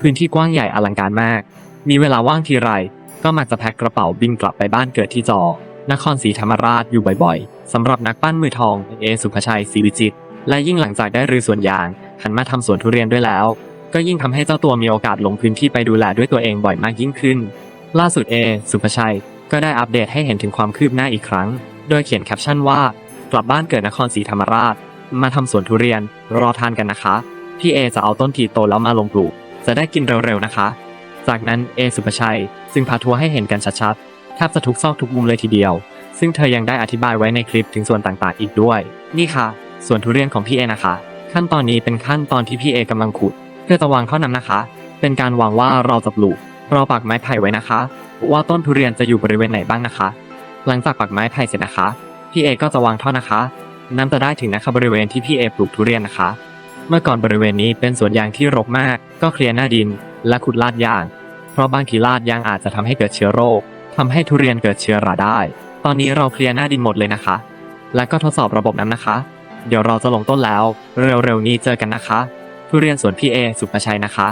พื้นที่กว้างใหญ่อลังการมาก มีเวลาว่างทีไร ก็มักจะแพ็คกระเป๋าบินกลับไปบ้านเกิดที่จอนครศรีธรรมราชอยู่บ่อยๆสำหรับนักปั้นมือทองเอสุภชัยศรีวิจิตและยิ่งหลังจากได้รื้อสวนยางหันมาทำสวนทุเรียนด้วยแล้ว ก็ยิ่งทำให้เจ้าตัวมีโอกาสลงพื้นที่ไปดูแลด้วยตัวเองบ่อยมากยิ่งขึ้น ล่าสุดเอสุภชัยก็ได้อัปเดตให้เห็นถึงความคืบหน้าอีกครั้ง โดยเขียนแคปชั่นว่า กลับบ้านเกิดนครศรีธรรมราช มาทำสวนทุเรียน รอทานกันนะคะ พี่เอจะเอาต้นทีโตแล้วมาลงปลูก จะได้กินเร็วๆนะคะ จากนั้นเอสุภชัยจึงพาทัวร์ให้เห็นกันชัดๆแทบจะทุกซอกทุกมุมเลยทีเดียว ซึ่งเธอยังได้อธิบายไว้ในคลิปถึงส่วนต่างๆ อีกด้วย นี่ค่ะ ส่วนทุเรียนของพี่เอนะคะ ขั้นตอนนี้เป็นขั้นตอนที่พี่เอกำลังขุด เพื่อจะวางเท่อน้ำนะคะ เป็นการวางว่าเราจะปลูกเราปักไม้ไผ่ไว้นะคะ ว่าต้นทุเรียนจะอยู่บริเวณไหนบ้างนะคะ หลังจากปักไม้ไผ่เสร็จนะคะ พี่เอก็จะวางท่อนะคะ น้ำจะได้ถึงนะคะบริเวณที่พี่เอปลูกทุเรียนนะคะ เมื่อก่อนบริเวณนี้เป็นสวนยางที่รกมาก ก็เคลียร์หน้าดิน และขุดลาดยาง เพราะบางทีลาดยางอาจจะทำให้เกิดเชื้อโรคทำให้ทุเรียนเกิดเชื้อราได้ ตอนนี้เราเคลียร์หน้าดินหมดเลยนะคะ และก็ทดสอบระบบน้ำนะคะ เดี๋ยวเราจะลงต้นแล้ว เร็วๆนี้เจอกันนะคะ ทุเรียนสวนพี่เอสุภชัยนะคะ